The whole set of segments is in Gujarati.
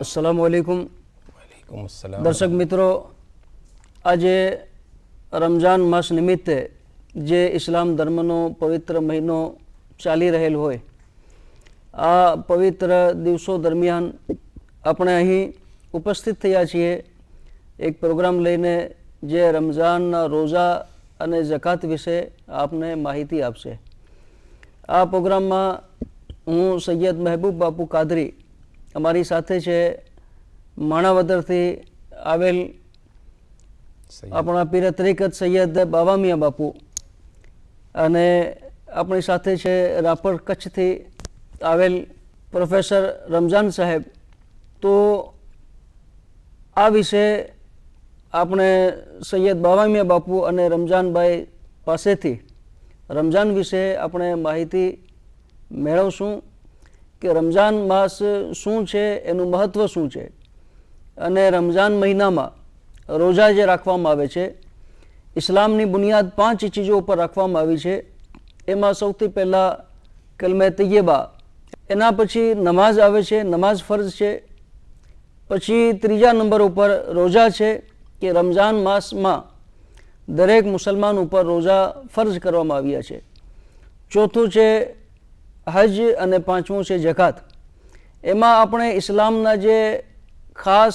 અસલામ વાલેકુમ દર્શક મિત્રો આજે રમઝાન માસ નિમિત્તે જે ઇસ્લામ ધર્મનો પવિત્ર મહિનો ચાલી રહેલ હોય આ પવિત્ર દિવસો દરમિયાન આપણે અહીં ઉપસ્થિત થયા છીએ. એક પ્રોગ્રામ લઈને જે રમઝાનના રોઝા અને જકાત વિશે આપને માહિતી આપશે. આ પ્રોગ્રામમાં હું સૈયદ મહેબૂબ બાપુ કાદરી અમારી સાથે છે માણાવદરથી આવેલ આપણા પીર તરીકત સૈયદ બાવામિયા બાપુ. અને આપણી સાથે છે રાપર કચ્છથી આવેલ પ્રોફેસર રમઝાન સાહેબ. તો આ વિશે આપણે સૈયદ બાવામિયા બાપુ અને રમઝાનભાઈ પાસેથી રમઝાન વિશે આપણે માહિતી મેળવશું. કે રમઝાન માસ શું છે, એનું મહત્ત્વ શું છે? અને રમઝાન મહિનામાં રોજા જે રાખવામાં આવે છે, ઇસ્લામની બુનિયાદ પાંચ ચીજો ઉપર રાખવામાં આવી છે. એમાં સૌથી પહેલાં કલમે તૈયબા. એના પછી નમાઝ આવે છે, નમાઝ ફરજ છે. પછી ત્રીજા નંબર ઉપર રોજા છે, કે રમઝાન માસમાં દરેક મુસલમાન ઉપર રોજા ફરજ કરવામાં આવ્યા છે. ચોથું છે હજ અને પાંચમું છે જકાત. એમાં આપણે ઇસ્લામના જે ખાસ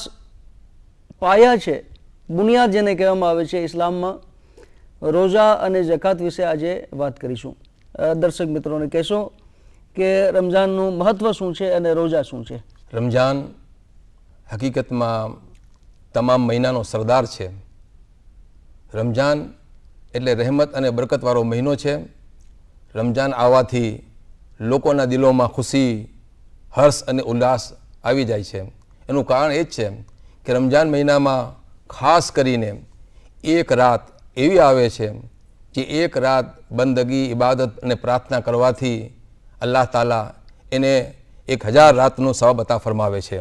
પાયા છે, બુનિયાદ જેને કહેવામાં આવે છે ઇસ્લામમાં રોઝા અને જકાત વિશે આજે વાત કરીશું. દર્શક મિત્રોને કહેશો કે રમઝાનનું મહત્ત્વ શું છે અને રોઝા શું છે? રમજાન હકીકતમાં તમામ મહિનાનો સરદાર છે. રમજાન એટલે રહેમત અને બરકતવાળો મહિનો છે. રમજાન આવવાથી લોકોના દિલોમાં ખુશી, હર્ષ અને ઉલ્લાસ આવી જાય છે એનું કારણ એ જ છે કે રમજાન મહિનામાં ખાસ કરીને એક રાત એવી આવે છે જે એક રાત બંદગી, ઇબાદત અને પ્રાર્થના કરવાથી અલ્લાહ તાલા એને એક હજાર રાતનો સવાબ અતા ફરમાવે છે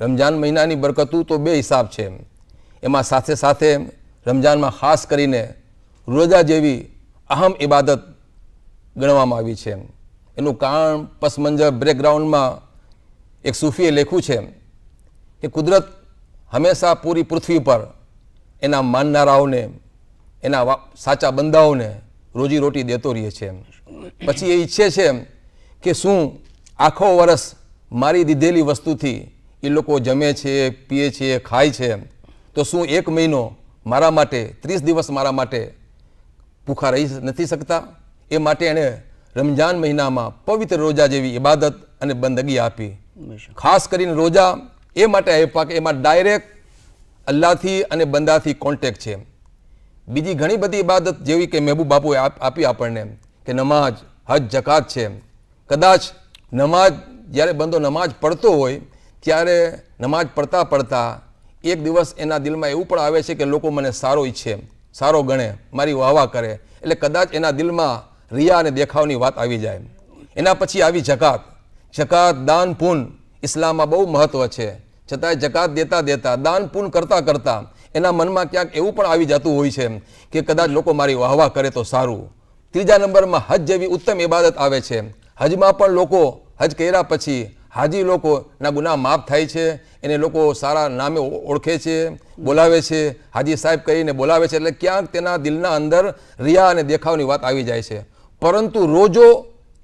રમજાન મહિનાની બરકતું તો બે હિસાબ છે એમાં. સાથે સાથે રમજાનમાં ખાસ કરીને રોજા જેવી અહમ ઇબાદત ગણવામાં આવી છે એનું કારણ પસમંજર બ્રેકગ્રાઉન્ડમાં એક સૂફીએ લખ્યું છે કે કુદરત હંમેશા પૂરી પૃથ્વી પર એના માનનારાઓને, એના સાચા બંદાઓને રોજી રોટી દેતો રહે છે. પછી એ ઈચ્છે છે કે શું આખો વર્ષ મારી દીધેલી વસ્તુથી એ લોકો જમે છે, પીએ છે, ખાય છે, તો શું એક મહિનો મારા માટે, ત્રીસ દિવસ મારા માટે ભૂખા રહી નથી શકતા? એ માટે એણે રમજાન મહિનામાં પવિત્ર રોજા જેવી ઇબાદત અને બંદગી આપી. ખાસ કરીને રોજા એ માટે આપ્યા કે એમાં ડાયરેક્ટ અલ્લાહથી અને બંદાથી કોન્ટેક છે. બીજી ઘણી બધી ઇબાદત જેવી કે મહેબૂબ બાપુએ આપ- આપી આપણને કે નમાજ હજ જકાત છે. કદાચ નમાજ જ્યારે બંદો નમાજ પડતો હોય ત્યારે નમાજ પડતા પડતા એક દિવસ એના દિલમાં એવું પણ આવે છે કે લોકો મને સારો ઈચ્છે સારો ગણે મારી વાહવા કરે. એટલે કદાચ એના દિલમાં રિયા અને દેખાવની વાત આવી જાય એના પછી આવી જકાત. જકાત, દાન, પૂન ઇસ્લામમાં બહુ મહત્વ છે. છતાંય જકાત દેતા દેતા, દાન, પૂન કરતાં કરતાં એના મનમાં ક્યાંક એવું પણ આવી જતું હોય છે કે કદાચ લોકો મારી વાહવા કરે તો સારું. ત્રીજા નંબરમાં હજ જેવી ઉત્તમ ઇબાદત આવે છે. હજમાં પણ લોકો હજ કર્યા પછી હાજી લોકોના ગુનાહ માફ થાય છે. એને લોકો સારા નામે ઓળખે છે, બોલાવે છે. હાજી સાહેબ કહીને બોલાવે છે. એટલે ક્યાંક તેના દિલના અંદર રિયા અને દેખાવની વાત આવી જાય છે. પરંતુ રોજો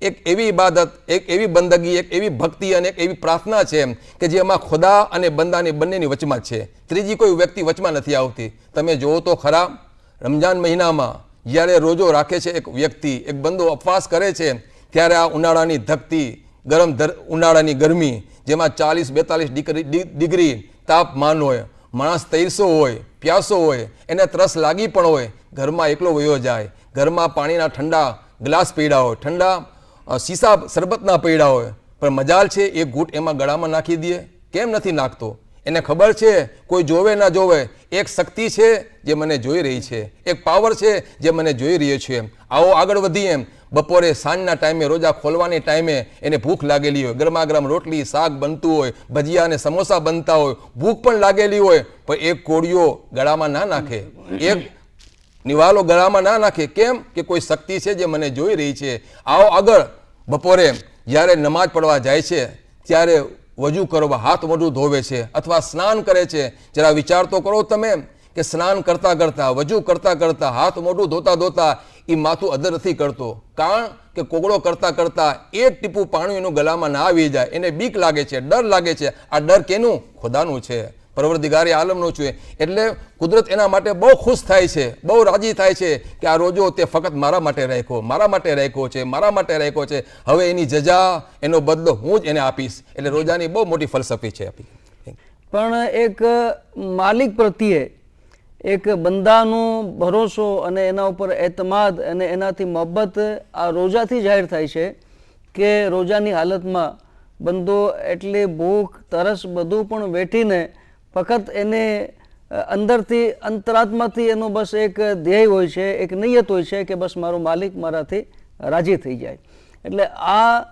એક એવી ઇબાદત, એક એવી બંદગી, એક એવી ભક્તિ અને એક એવી પ્રાર્થના છે કે જે એમાં ખુદા અને બંદાની બંનેની વચમાં છે. ત્રીજી કોઈ વ્યક્તિ વચમાં નથી આવતી. તમે જુઓ તો ખરા રમજાન મહિનામાં જ્યારે રોજો રાખે છે એક વ્યક્તિ, એક બંદો ઉપવાસ કરે છે, ત્યારે આ ઉનાળાની ધકતી, ગરમ ઉનાળાની ગરમી, જેમાં ચાલીસ, બેતાલીસ ડિગ્રી ડિગ્રી તાપમાન હોય, માણસ તૈરસો હોય, પ્યાસો હોય, એને ત્રસ લાગી પણ હોય, ઘરમાં એકલો વયો જાય. ઘરમાં પાણીના ઠંડા ગ્લાસ પીડા હોય, ઠંડા સીસા શરબતના પૈડા હોય, પણ મજાલ છે એ ઘૂંટ એમાં ગળામાં નાખી દે કેમ નથી નાખતો? એને ખબર છે? કોઈ જોવે ના જોવે. એક શક્તિ છે જે મને જોઈ રહી છે. એક પાવર છે જે મને જોઈ રહ્યો છે આવો આગળ વધીએ બપોરે સાંજના ટાઈમે રોજા ખોલવાની ટાઈમે એને ભૂખ લાગેલી હોય. ગરમા ગરમ રોટલી, શાક બનતું હોય, ભજીયા અને સમોસા બનતા હોય. ભૂખ પણ લાગેલી હોય, પણ એક કોળીઓ ગળામાં ના નાખે. એક નિવાલો ગળામાં ના નાખે. કેમ? કે કોઈ શક્તિ છે જે મને જોઈ રહી છે. આવો આગળ બપોરે જ્યારે નમાજ પડવા જાય છે, ત્યારે વજુ કરવા હાથ મોઢું ધોવે છે અથવા સ્નાન કરે છે. જરા વિચાર તો કરો તમે કે સ્નાન કરતા કરતા, વજુ કરતા કરતા, હાથ મોઢું ધોતા ધોતા એ માથું અદર નથી કરતો. કારણ કે કોગળો કરતા કરતા એક ટીપું પાણી એનું ગલામાં ના આવી જાય. એને બીક લાગે છે, ડર લાગે છે. આ ડર કેનું? ખુદાનું છે. પરવરદિગારી આલમનું છું એટલે કુદરત એના માટે બહુ ખુશ થાય છે, બહુ રાજી થાય છે કે આ રોજો તે ફક્ત મારા માટે રાખ્યો, મારા માટે રાખ્યો છે, મારા માટે રાખ્યો છે. હવે એની જજા, એનો બદલો હું જ એને આપીશ. એટલે રોજાની બહુ મોટી ફલસફી છે આપી પણ એક માલિક પ્રત્યે એક બંદાનો ભરોસો અને એના ઉપર એતમાદ અને એનાથી મોહબ્બત આ રોજાથી જાહેર થાય છે કે રોજાની હાલતમાં બંદો એટલી ભૂખ, તરસ બધું પણ વેઠીને ફક્ત એને અંદરથી, અંતરાત્માથી એનો બસ એક ધ્યેય હોય છે, એક નિયત હોય છે કે બસ મારો માલિક મારાથી રાજી થઈ જાય. એટલે આ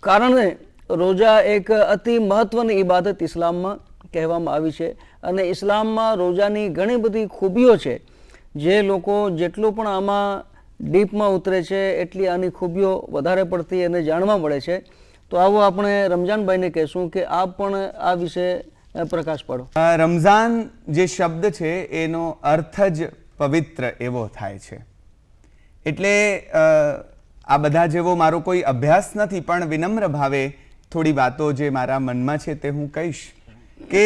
કારણે રોજા એક અતિ મહત્વની ઇબાદત ઇસ્લામમાં કહેવામાં આવી છે અને ઇસ્લામમાં રોજાની ઘણી બધી ખૂબીઓ છે. જે લોકો જેટલું પણ આમાં ડીપમાં ઉતરે છે, એટલી આની ખૂબીઓ વધારે પડતી એને જાણવા મળે છે. તો આવો આપણે રમજાનભાઈને કહેશું કે આપ પણ આ વિશે પ્રકાશ પાડો. રમઝાન જે શબ્દ છે, એનો અર્થ જ પવિત્ર એવો થાય છે. એટલે આ બધા જેવો મારો કોઈ અભ્યાસ નથી, પણ વિનમ્ર ભાવે થોડી વાતો જે મારા મનમાં છે તે હું કહીશ કે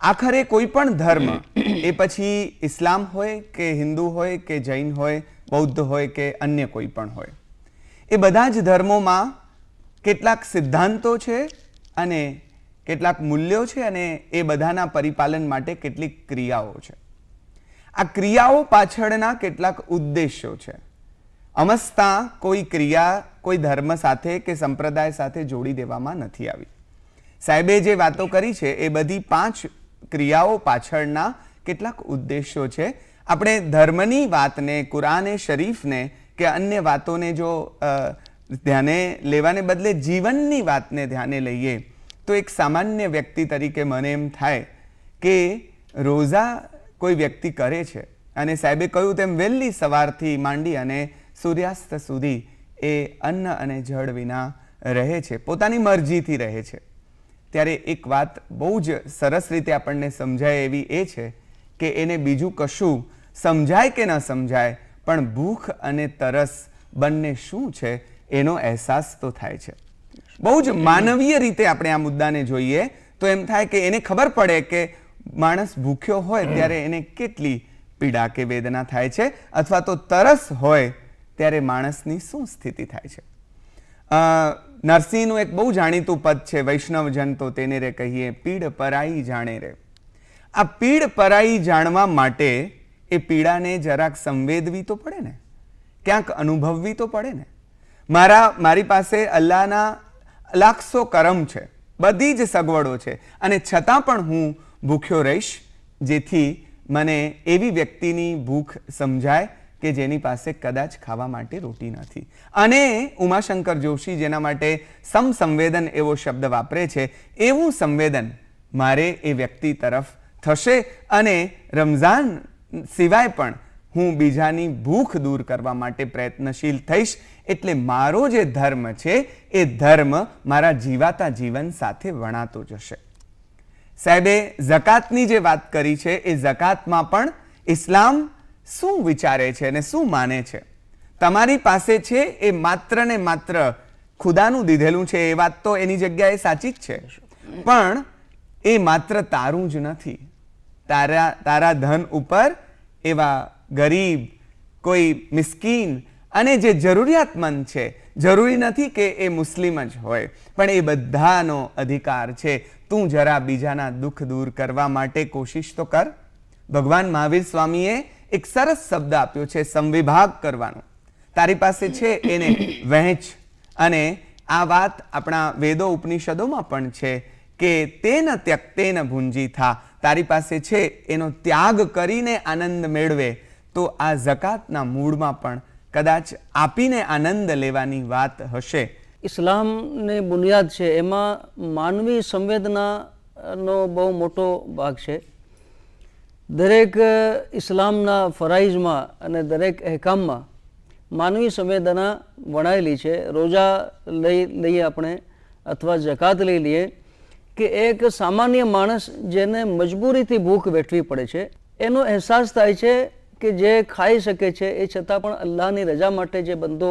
આખરે કોઈ પણ ધર્મ, એ પછી ઇસ્લામ હોય કે હિન્દુ હોય કે જૈન હોય, બૌદ્ધ હોય કે અન્ય કોઈ પણ હોય, એ બધા જ ધર્મોમાં કેટલાક સિદ્ધાંતો છે અને કેટલાક મૂલ્યો છે અને એ બધાના પરિપાલન માટે કેટલીક ક્રિયાઓ છે. આ ક્રિયાઓ પાછળના કેટલાક ઉદ્દેશ્યો છે. અમસ્તા કોઈ ક્રિયા, કોઈ ધર્મ સાથે કે સંપ્રદાય સાથે જોડી દેવામાં નથી આવી. સાહેબે જે વાતો કરી છે, એ બધી પાંચ ક્રિયાઓ પાછળના કેટલાક ઉદ્દેશ્યો છે. આપણે ધર્મની વાતને, કુરાને, શરીફને કે અન્ય વાતોને જો ધ્યાને લેવાને બદલે જીવનની વાતને ધ્યાને લઈએ તો એક સામાન્ય વ્યક્તિ તરીકે મને એમ થાય કે રોઝા કોઈ વ્યક્તિ કરે છે. અને સાહેબે કહ્યું તેમ વહેલી સવારથી માંડી અને સૂર્યાસ્ત સુધી એ અન્ન અને જળ વિના રહે છે. પોતાની મરજીથી રહે છે. ત્યારે એક વાત બહુ જ સરસ રીતે આપણને સમજાય એવી એ છે કે એને બીજું કશું સમજાય કે ન સમજાય, પણ ભૂખ અને તરસ બંને શું છે એનો અહેસાસ તો થાય છે. બહુ જ માનવીય રીતે આપણે આ મુદ્દાને જોઈએ, તો એમ થાય કે એને ખબર પડે કે માણસ ભૂખ્યો હોય ત્યારે એને કેટલી પીડા કે વેદના થાય છે, અથવા તો તરસ હોય ત્યારે માણસની શું સ્થિતિ થાય છે? નરસિંહનું એક બહુ જાણીતું પદ છે વૈષ્ણવજન તો તેને રે કહીએ, પીડ પરાઈ જાણે રે. આ પીડ પરાઈ જાણવા માટે એ પીડાને જરાક સંવેદવી તો પડે ને? ક્યાંક અનુભવવી તો પડે ને? મારા, મારી પાસે અલ્લાહના લાખસો કરમ છે. બધી જ સગવડો છે. અને છતાં પણ હું ભૂખ્યો રહીશ, જેથી મને એવી વ્યક્તિની ભૂખ સમજાય કે જેની પાસે કદાચ ખાવા માટે રોટી નથી. અને ઉમાશંકર જોશી જેના માટે સમસંવેદન એવો શબ્દ વાપરે છે, એવું સંવેદન મારે એ વ્યક્તિ તરફ થશે અને રમઝાન સિવાય પણ હું બીજાની ભૂખ દૂર કરવા માટે પ્રયત્નશીલ થઈશ એટલે મારો જે ધર્મ છે, એ ધર્મ મારા જીવાતા જીવન સાથે વણાતો જશે. સાહેબે જકાતની જે વાત કરી છે, એ જકાતમાં પણ ઇસ્લામ શું વિચારે છે અને શું માને છે? તમારી પાસે છે, એ માત્ર ને માત્ર ખુદાનું દીધેલું છે, એ વાત તો એની જગ્યાએ સાચી જ છે. પણ એ માત્ર તારું જ નથી. તારા તારા ધન ઉપર એવા ગરીબ, કોઈ મિસ્કીન અને જે જરૂરિયાતમંદ છે, જરૂરી નથી કે એ મુસ્લિમ જ હોય, પણ એ બધાનો અધિકાર છે. તું જરા બીજાના દુઃખ દૂર કરવા માટે કોશિશ તો કર. ભગવાન મહાવીર સ્વામીએ એક સરસ શબ્દ આપ્યો છે, સંવિભાગ કરવાનો. તારી પાસે છે એને વહેંચ. અને આ વાત આપણા વેદો ઉપનિષદોમાં પણ છે કે તેન ત્યક્તેન ભુંજી થા. તારી પાસે છે એનો ત્યાગ કરીને આનંદ મેળવે. તો આ જકાતના મૂળમાં પણ કદાચ આપીને આનંદ લેવાની વાત હશે. ઇસ્લામની બુનિયાદ છે, એમાં માનવી સંવેદનાનો બહુ મોટો ભાગ છે. દરેક ઇસ્લામના ફરાઈઝમાં અને દરેક અહેકામમાં માનવી સંવેદના વણાયેલી છે. રોજા લઈ લઈએ આપણે અથવા જકાત લઈ લઈએ કે એક સામાન્ય માણસ જેને મજબૂરીથી ભૂખ વેઠવી પડે છે, એનો અહેસાસ થાય છે કે જે ખાઈ શકે છે, એ છતાં પણ અલ્લાહની રજા માટે જે બંદો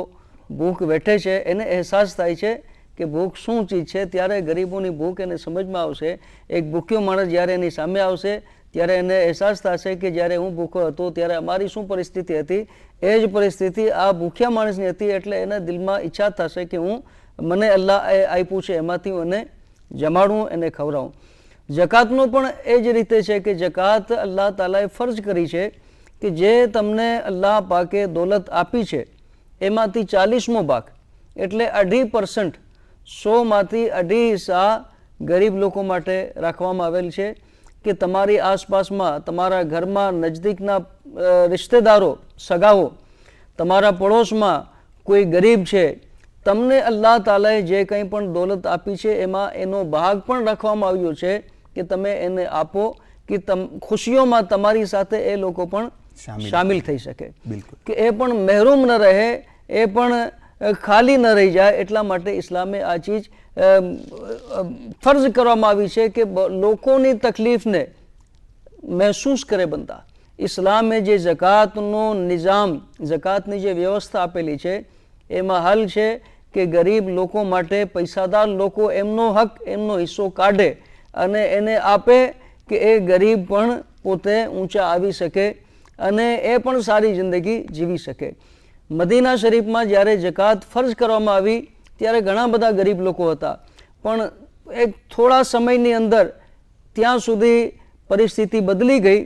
ભૂખ વેઠે છે, એને અહેસાસ થાય છે કે ભૂખ શું ચીજ છે, ત્યારે ગરીબોની ભૂખ એને સમજમાં આવશે. એક ભૂખ્યો માણસ જ્યારે એની સામે આવશે, ત્યારે એને અહેસાસ થશે કે જ્યારે હું ભૂખો હતો, ત્યારે અમારી શું પરિસ્થિતિ હતી? એ જ પરિસ્થિતિ આ ભૂખ્યા માણસની હતી, એટલે એના દિલમાં ઈચ્છા થશે કે હું મને અલ્લાહ એ આપ્યું છે, એમાંથી હું એને જમાડું, એને ખવડાવું. જકાતનું પણ એ જ રીતે છે કે જકાત અલ્લાહ તાલાએ ફરજ કરી છે કે જે તમને અલ્લાહ પાકે દોલત આપી છે, એમાંથી ચાલીસમો ભાગ, એટલે અઢી પર્સન્ટ સોમાંથી અઢી હિસ્સા ગરીબ લોકો માટે રાખવામાં આવેલ છે કે તમારી આસપાસમાં, તમારા ઘરમાં નજદીકના રિશ્તેદારો, સગાઓ, તમારા પડોશમાં કોઈ ગરીબ છે, તમને અલ્લાહ તાલાએ જે કંઈ પણ દોલત આપી છે, એમાં એનો ભાગ પણ રાખવામાં આવ્યો છે કે તમે એને આપો, કે તમ, ખુશીઓમાં તમારી સાથે એ લોકો પણ શામિલ થઈ શકે બિલકુલ. કે એ પણ મહેરૂમ ન રહે એ પણ ખાલી ન રહી જાય એટલા માટે ઇસ્લામે આ ચીજ ફર્જ ફરજ કરવામાં આવી છે કે લોકોની તકલીફને મહેસૂસ કરે બંદા ઇસ્લામે જે જકાતનો નિઝામ જકાતની જે વ્યવસ્થા આપેલી છે એમાં હલ છે કે ગરીબ લોકો માટે પૈસાદાર લોકો એમનો હક એમનો હિસ્સો કાઢે અને એને આપે કે એ ગરીબ પણ પોતે ઊંચા આવી શકે અને એ પણ સારી જિંદગી જીવી શકે. મદીના શરીફમાં જ્યારે જકાત ફરજ કરવામાં આવી, ત્યારે ઘણા બધા ગરીબ લોકો હતા. પણ એક થોડા સમયની અંદર ત્યાં સુધી પરિસ્થિતિ બદલી ગઈ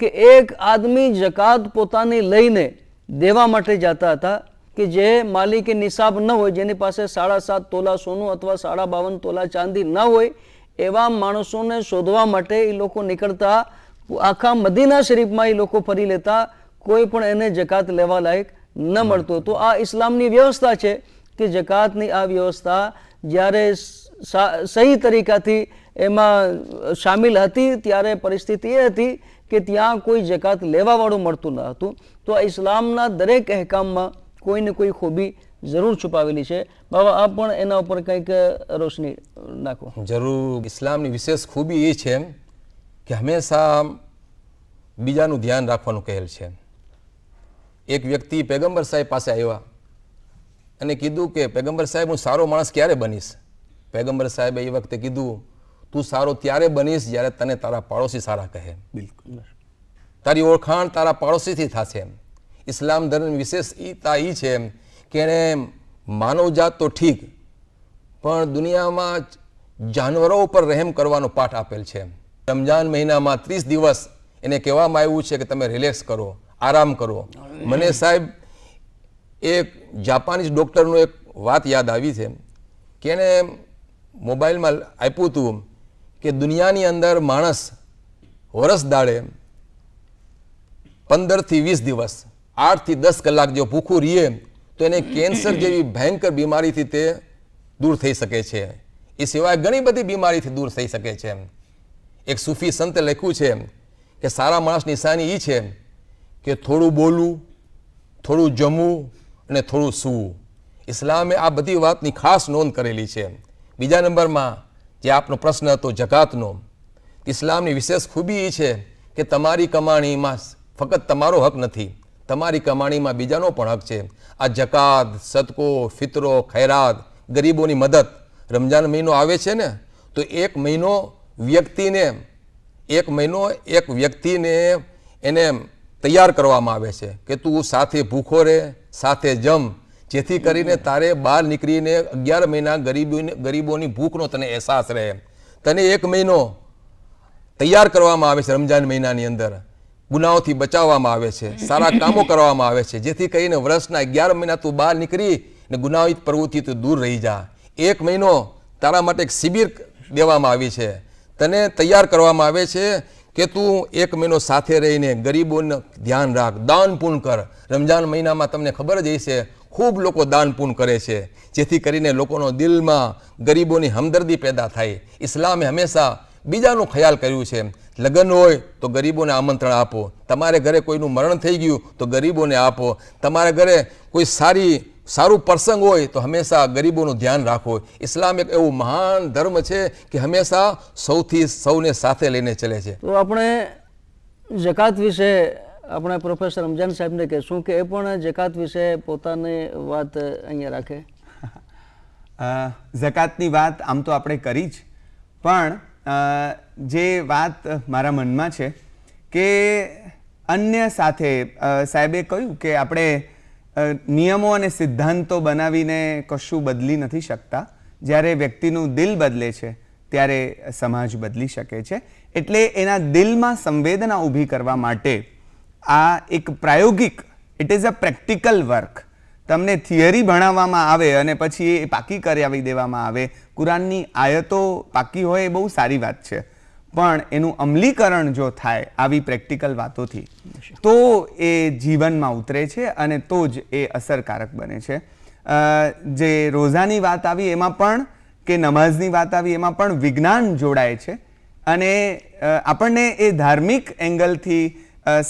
કે એક આદમી જકાત પોતાની લઈને દેવા માટે જતા હતા કે જે માલિકે નિસાબ ન હોય, જેની પાસે સાડા સાત તોલા સોનું અથવા સાડા બાવન તોલા ચાંદી ન હોય, એવા માણસોને શોધવા માટે એ લોકો નીકળતા આખા મદીના શરીફમાં એ લોકો ફરી લેતા, કોઈ પણ એને જકાત લેવા લાયક ન મળતો. તો આ ઇસ્લામની વ્યવસ્થા છે કે જકાતની આ વ્યવસ્થા જ્યારે સહી તરીકાથી એમાં સામેલ હતી, ત્યારે પરિસ્થિતિ એ હતી કે ત્યાં કોઈ જકાત લેવાવાળું મળતું ન હતું. તો આ ઇસ્લામના દરેક અહેકામમાં કોઈને કોઈ ખૂબી જરૂર છુપાવેલી છે. બાબા આ પણ એના ઉપર કંઈક રોશની નાખો. જરૂર, ઇસ્લામની વિશેષ ખૂબી એ છે કે હંમેશા બીજાનું ધ્યાન રાખવાનું કહેલ છે. એક વ્યક્તિ પેગમ્બર સાહેબ પાસે આવ્યા અને કીધું કે પેગમ્બર સાહેબ હું સારો માણસ ક્યારે બનીશ? પેગમ્બર સાહેબે એ વખતે કીધું તું સારો ત્યારે બનીશ જ્યારે તને તારા પાડોશી સારા કહે. બિલકુલ. તારી ઓળખાણ તારા પાડોશીથી થશે ઇસ્લામ ધર્મની વિશેષતા એ છે કે એણે માનવજાત તો ઠીક પણ દુનિયામાં જાનવરો ઉપર રહેમ કરવાનો પાઠ આપેલ છે રમજાન મહિનામાં ત્રીસ દિવસ એને કહેવામાં આવ્યું છે કે તમે રિલેક્સ કરો, આરામ કરો. મને સાહેબ, એક જાપાનીઝ ડૉક્ટરનું એક વાત યાદ આવી છે કે એને મોબાઈલમાં આપ્યું હતું કે દુનિયાની અંદર માણસ વરસ દાડે પંદરથી વીસ દિવસ, આઠથી દસ કલાક જો ભૂખું રહીએ, તો એને કેન્સર જેવી ભયંકર બીમારીથી તે દૂર થઈ શકે છે. એ સિવાય ઘણી બધી બીમારીથી દૂર થઈ શકે છે એક સૂફી સંતે લખ્યું છે કે સારા માણસ નિશાની એ છે કે થોડું બોલવું, થોડું જમવું અને થોડું સૂવું. ઇસ્લામે આ બધી વાતની ખાસ નોંધ કરેલી છે. બીજા નંબરમાં જે આપનો પ્રશ્ન હતો જકાતનો, ઇસ્લામની વિશેષ ખૂબી એ છે કે તમારી કમાણીમાં ફક્ત તમારો હક નથી, તમારી કમાણીમાં બીજાનો પણ હક છે. આ જકાત, સદકો, ફિતરો, ખૈરાત, ગરીબોની મદદ રમજાન મહિનો આવે છે ને, તો એક મહિનો વ્યક્તિને એક મહિનો એક વ્યક્તિને એને તૈયાર કરવામાં આવે છે કે તું સાથે ભૂખો રહે, સાથે જમ. જેથી કરીને તારે બહાર નીકળીને અગિયાર મહિના ગરીબોની ગરીબોની ભૂખનો તને અહેસાસ રહે. તને એક મહિનો તૈયાર કરવામાં આવે છે રમજાન મહિનાની અંદર. ગુનાઓથી બચાવવામાં આવે છે, સારા કામો કરવામાં આવે છે. જેથી કરીને વર્ષના અગિયાર મહિના તું બહાર નીકળી ને ગુનાહિત તું દૂર રહી જા. એક મહિનો તારા માટે એક શિબિર દેવામાં આવી છે. તને તૈયાર કરવામાં આવે છે કે તું એક મહિનો સાથે રહીને ગરીબોને ધ્યાન રાખ, દાન પૂર્ણ કર. રમજાન મહિનામાં તમને ખબર જ હશે, ખૂબ લોકો દાન પૂર્ણ કરે છે. જેથી કરીને લોકોનો દિલમાં ગરીબોની હમદર્દી પેદા થાય. ઇસ્લામે હંમેશા બીજાનું ખ્યાલ કર્યું છે. લગ્ન હોય તો ગરીબોને આમંત્રણ આપો. તમારે ઘરે કોઈનું મરણ થઈ ગયું તો ગરીબોને આપો. તમારા ઘરે કોઈ સારી સારું પ્રસંગ હોય તો હંમેશા ગરીબોનું ધ્યાન રાખો ઇસ્લામ એક એવું મહાન ધર્મ છે કે હંમેશા સૌથી સૌને સાથે લઈને ચલે છે. તો આપણે જકાત વિશે આપણે પ્રોફેસર રમજાન સાહેબને કહેશું કે એ પણ જકાત વિશે પોતાની વાત અહીંયા રાખે. જકાતની વાત આમ તો આપણે કરી જ પણ જે વાત મારા મનમાં છે કે અન્ય સાથે સાહેબે કહ્યું કે આપણે નિયમો અને સિદ્ધાંતો બનાવીને કશું બદલી નથી શકતા. જ્યારે વ્યક્તિનું દિલ બદલે છે, ત્યારે સમાજ બદલી શકે છે. એટલે એના દિલમાં સંવેદના ઊભી કરવા માટે આ એક પ્રાયોગિક it is a practical work તમને થિયરી ભણાવવામાં આવે અને પછી એ પાકી કરાવી દેવામાં આવે. કુરાનની આયતો પાકી હોય એ બહુ સારી વાત છે. પણ એનું અમલીકરણ જો થાય આવી પ્રેક્ટિકલ વાતોથી, તો એ જીવનમાં ઉતરે છે અને તો જ એ અસરકારક બને છે. જે રોઝાની વાત આવી એમાં પણ કે નમાઝની વાત આવી એમાં પણ વિજ્ઞાન જોડાય છે અને આપણને એ ધાર્મિક એંગલથી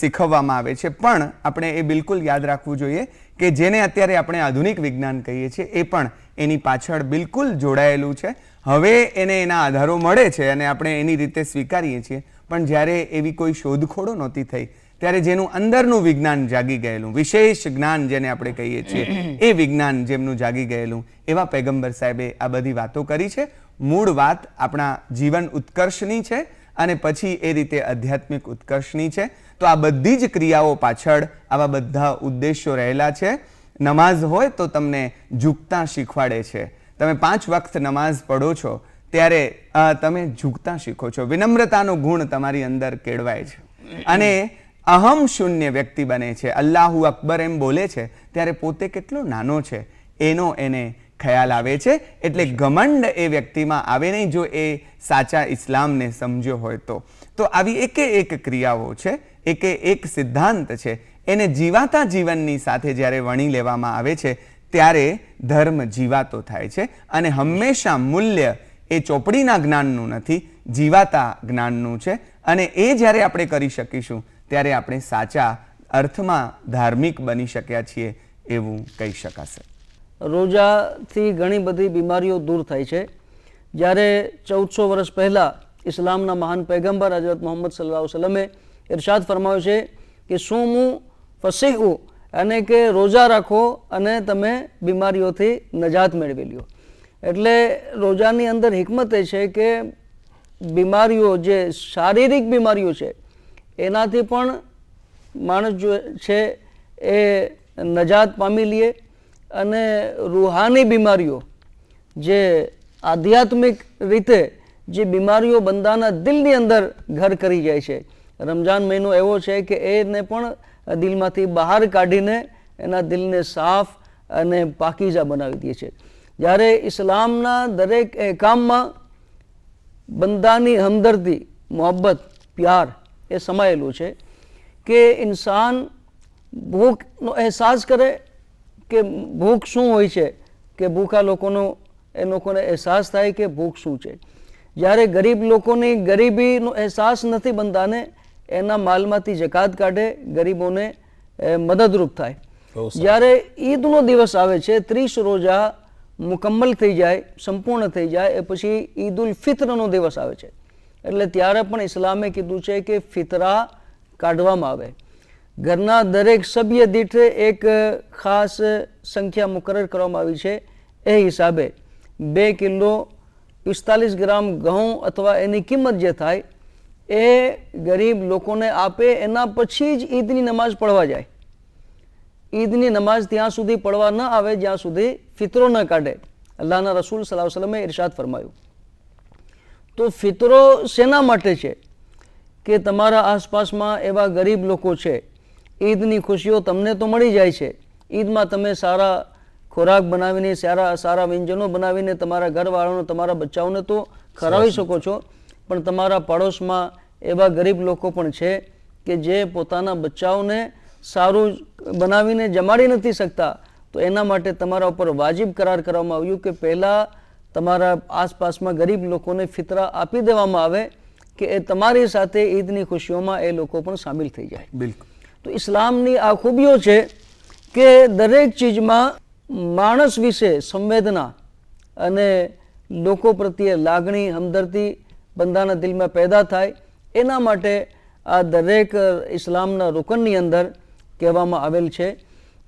શીખવવામાં આવે છે. પણ આપણે એ બિલકુલ યાદ રાખવું જોઈએ કે જેને અત્યારે આપણે આધુનિક વિજ્ઞાન કહીએ છીએ એ પણ એની પાછળ બિલકુલ જોડાયેલું છે. હવે એને એના આધારો મળે છે અને આપણે એની રીતે સ્વીકારીએ છીએ. પણ જ્યારે એવી કોઈ શોધખોળો નહોતી થઈ, ત્યારે જેનું અંદરનું વિજ્ઞાન જાગી ગયેલું, વિશેષ જ્ઞાન જેને આપણે કહીએ છીએ, એ વિજ્ઞાન જેમનું જાગી ગયેલું, એવા પૈગંબર સાહેબે આ બધી વાતો કરી છે. મૂળ વાત આપણા જીવન ઉત્કર્ષની છે અને પછી એ રીતે આધ્યાત્મિક ઉત્કર્ષની છે. તો આ બધી જ ક્રિયાઓ પાછળ આવા બધા ઉદ્દેશ્યો રહેલા છે. નમાઝ હોય તો તમને ઝૂકતા શીખવાડે છે. તમે પાંચ વખત નમાઝ પઢો છો, ત્યારે તમે ઝૂકતા શીખો છો. વિનમ્રતાનો ગુણ તમારી અંદર કેળવાય છે. અને અહમ શૂન્ય વ્યક્તિ બને છે. અલ્લાહુ અકબર એમ બોલે છે, ત્યારે પોતે કેટલો નાનો છે, એનો એને ખ્યાલ આવે છે. એટલે ઘમંડ એ વ્યક્તિમાં આવે નહીં, જો એ સાચા ઇસ્લામને સમજ્યો હોય તો. તો આવી એકે એક ક્રિયાઓ છે, એકે એક સિદ્ધાંત છે એને જીવાતા જીવનની સાથે જ્યારે વણી લેવામાં આવે છે, ત્યારે ધર્મ જીવાતો થાય છે અને હંમેશા મૂલ્ય એ ચોપડીના જ્ઞાનનું નથી, જીવાતા જ્ઞાનનું છે. અને એ જ્યારે આપણે કરી શકીશું, ત્યારે આપણે સાચા અર્થમાં ધાર્મિક બની શક્યા છીએ એવું કહી શકાશે. રોજાથી ઘણી બધી બીમારીઓ દૂર થાય છે. જ્યારે ચૌદસો વર્ષ પહેલાં ઇસ્લામના મહાન પૈગંબર હજરત મોહમ્મદ સલ્લાહ સલમે ઇરશાદ ફરમાવ્યો છે કે, શું હું ફસીહું અને કે રોજા રાખો અને તમે બીમારીઓથી નજાત મેળવી લ્યો. એટલે રોજાની અંદર હિકમત એ છે કે બીમારીઓ જે શારીરિક બીમારીઓ છે, એનાથી પણ માણસ જો છે એ નજાત પામી લે અને રૂહાની બીમારીઓ જે આધ્યાત્મિક રીતે જે બીમારીઓ બંદાના દિલની અંદર ઘર કરી જાય છે. રમજાન મહિનો એવો છે કે એને પણ દિલમાંથી બહાર કાઢીને એના દિલને સાફ અને પાકીજા બનાવી દે છે. જ્યારે ઇસ્લામના દરેક કામમાં બંદાની હમદર્દી, મોહબ્બત, પ્યાર એ સમાયેલું છે કે ઇન્સાન ભૂખનો અહેસાસ કરે કે ભૂખ શું હોય છે, કે ભૂખા લોકોનો એ લોકોને અહેસાસ થાય કે ભૂખ શું છે. જ્યારે ગરીબ લોકોની ગરીબીનો અહેસાસ નથી બંધાને એના માલમાંથી જકાત કાઢે ગરીબોને મદદરૂપ થાય. જ્યારે ઈદનો દિવસ આવે છે ત્રીસ રોજા મુકમ્મલ થઈ જાય સંપૂર્ણ થઈ જાય એ પછી ઈદ ઉલ ફિત્રનો દિવસ આવે છે. એટલે ત્યારે પણ ઇસ્લામે કીધું છે કે ફિતરા કાઢવામાં આવે. ઘરના દરેક સભ્ય દીઠ એક ખાસ સંખ્યા મુકરર કરવામાં આવી છે. એ હિસાબે બે કિલો પિસ્તાલીસ ગ્રામ ઘઉં અથવા એની કિંમત જે થાય એ ગરીબ લોકોને આપે એના પછી જ ઈદની નમાઝ પડવા જાય. ઈદની નમાઝ ત્યાં સુધી પડવા ન આવે જ્યાં સુધી ફિતરો ન કાઢે. અલ્લાહના રસૂલ સલાહ સલમે ઇરશાદ ફરમાયું. તો ફિતરો શેના માટે છે? કે તમારા આસપાસમાં એવા ગરીબ લોકો છે ઈદની ખુશીઓ તમને તો મળી જાય છે. ઈદમાં તમે સારા ખોરાક બનાવીને સારા સારા વ્યંજનો બનાવીને તમારા ઘરવાળાનો તમારા બચ્ચાઓને તો ખરાવી શકો છો. પણ તમારા પાડોશમાં એવા ગરીબ લોકો પણ છે કે જે પોતાના બચ્ચાઓને સારું બનાવીને જમાડી નથી શકતા તો એના માટે તમારા ઉપર વાજિબ કરાર કરવામાં આવ્યું કે પહેલાં તમારા આસપાસમાં ગરીબ લોકોને ફિતરા આપી દેવામાં આવે કે એ તમારી સાથે ઈદની ખુશીઓમાં એ લોકો પણ સામેલ થઈ જાય. બિલકુલ. તો ઇસ્લામની આ ખૂબીઓ છે કે દરેક ચીજમાં માણસ વિશે સંવેદના અને લોકો પ્રત્યે લાગણી હમદર્દી બંદાના દિલમાં પેદા થાય એના માટે આ દરેક ઇસ્લામના રુકનની અંદર કહેવામાં આવેલ છે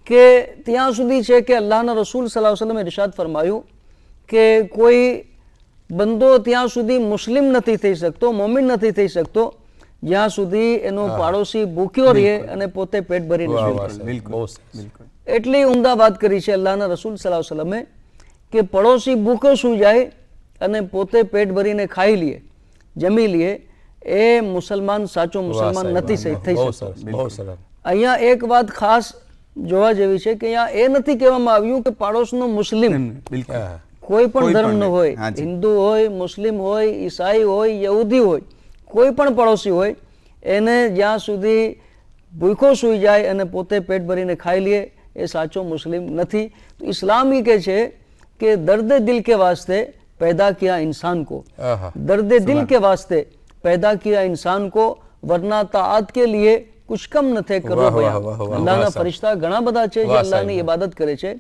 કે ત્યાં સુધી છે કે અલ્લાહના રસૂલ સલાહ વસલમે રિશાદ ફરમાયું કે કોઈ બંદો ત્યાં સુધી મુસ્લિમ નથી થઈ શકતો મોમિન નથી થઈ શકતો જ્યાં સુધી એનો પાડોશી ભૂખ્યો રહે અને પોતે પેટ. બિલકુલ. એટલી ઉમદા વાત કરી છે અલ્લાહના રસૂલ સલાહ વસલમે કે પડોશી ભૂખ્યો સૂઈ જાય અને પોતે પેટ ભરીને ખાઈ લે. જમી લઈએ એ મુસલમાન સાચો મુસલમાન નથી થઈ શકતો અહીંયા એક વાત ખાસ જોવા જેવી છે કે અહીંયા એ નથી કહેવામાં આવ્યું કે પાડોશનો મુસ્લિમ. કોઈ પણ ધર્મનો હોય હિન્દુ હોય મુસ્લિમ હોય ઈસાઈ હોય યહૂદી હોય કોઈ પણ પડોશી હોય એને જ્યાં સુધી ભૂખો સૂઈ જાય અને પોતે પેટ ભરીને ખાઈ લે એ સાચો મુસ્લિમ નથી. તો ઇસ્લામ કહે છે કે દર્દ દિલ કે વાસ્તે पैदा किया इंसान को આહા. दर्द दिल के वास्ते पैदा किया इंसान को वरना ताआत के लिए कुछ कम न थे करो વાહ, વાહ, બયાન. વાહ, વાહ, અલ્લાહના વાહ, સાહેબ. ફરિશ્તા ઘણા બધા છે જે વાહ, અલ્લાહની સાહેબ. ઇબાદત કરે છે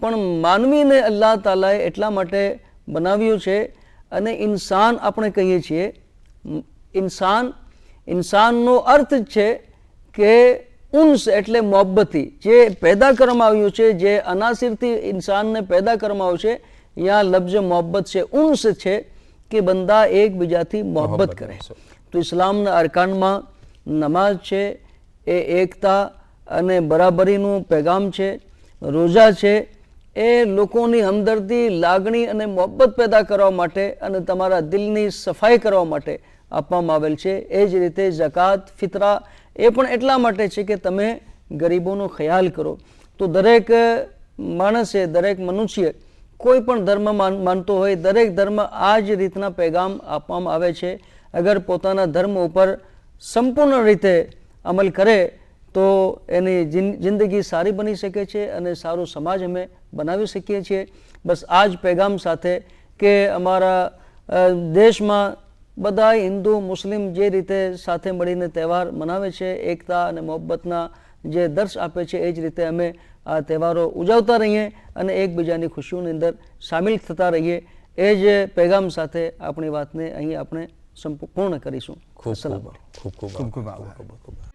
પણ માનવીને અલ્લાહ તાલાએ એટલા માટે બનાવ્યું છે અને ઇન્સાન આપણે કહીએ છીએ મ- ઇન્સાન ઇન્સાનનો અર્થ જ છે કે ઉન્સ એટલે મોહબ્બતી જે પેદા કરવામાં આવ્યું છે જે અનાસિરથી ઇન્સાનને પેદા કરવામાં આવ્યું છે યા લફ્ઝ મોહબ્બત છે ઉન્સ છે કે બંદા એકબીજાથી મોહબ્બત કરે. તો ઇસ્લામના અરકાનમાં નમાઝ છે એ એકતા અને બરાબરીનું પેગામ છે રોજા છે એ લોકોની હમદર્દી લાગણી અને મોહબ્બત પેદા કરવા માટે અને તમારા દિલની સફાઈ કરવા માટે આપવામાં આવેલ છે એ જ રીતે જકાત ફિતરા એ પણ એટલા માટે છે કે તમે ગરીબોનો ખ્યાલ કરો તો દરેક માણસે દરેક મનુષ્ય કોઈ પણ ધર્મ માન- માનતો હોય, દરેક ધર્મ આ જ રીતના પેગામ આપવામાં આવે છે. અગર પોતાના ધર્મ ઉપર સંપૂર્ણ રીતે અમલ કરે, તો એની જિંદગી સારી બની શકે છે અને સારો સમાજ અમે બનાવી શકીએ છીએ. બસ આ જ પેગામ સાથે કે અમારા દેશમાં બધા હિન્દુ, મુસ્લિમ જે રીતે સાથે મળીને તહેવાર મનાવે છે, એકતા અને મોહબ્બતના જે દર્શ આપે છે એ જ રીતે અમે આ તહેવારો ઉજવતા રહીએ અને એકબીજાની ખુશીઓની અંદર સામેલ થતા રહીએ. એ જ પેગામ સાથે આપણી વાતને અહીં આપણે સંપૂર્ણ કરીશું. ખૂબ ખૂબ ખૂબ ખૂબ ખૂબ ખૂબ ખૂબ ખૂબ